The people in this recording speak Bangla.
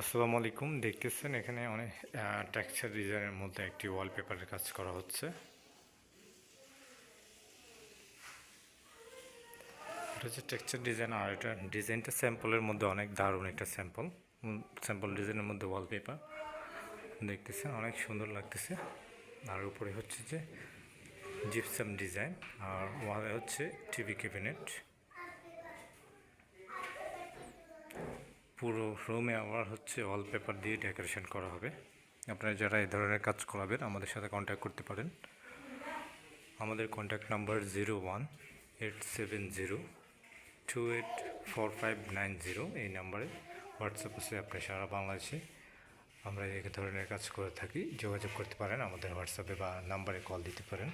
আসসালামু আলাইকুম। দেখতেছেন এখানে অনেক টেক্সচার ডিজাইনের মধ্যে একটি ওয়ালপেপারের কাজ করা হচ্ছে। এটা হচ্ছে টেক্সচার ডিজাইন আর এটা ডিজাইনটা স্যাম্পলের মধ্যে অনেক দারুণ একটা স্যাম্পল স্যাম্পল ডিজাইনের মধ্যে ওয়ালপেপার দেখতেছেন অনেক সুন্দর লাগতেছে। আর উপরে হচ্ছে যে জিপসাম ডিজাইন আর ওয়ালে হচ্ছে টিভি ক্যাবিনেট পুরো রুমে আবার হচ্ছে ওয়ালপেপার দিয়ে ডেকোরেশন করা হবে। আপনারা যারা এই ধরনের কাজ করাবেন, আমাদের সাথে কন্ট্যাক্ট করতে পারেন। আমাদের contact number zero one eight seven zero two eight four five nine zero এই নাম্বারে হোয়াটসঅ্যাপ আছে আপনি সারা বাংলাদেশে। আমরা এই ধরনের কাজ করে থাকি। যোগাযোগ করতে পারেন আমাদের হোয়াটসঅ্যাপে বা নাম্বারে কল দিতে পারেন।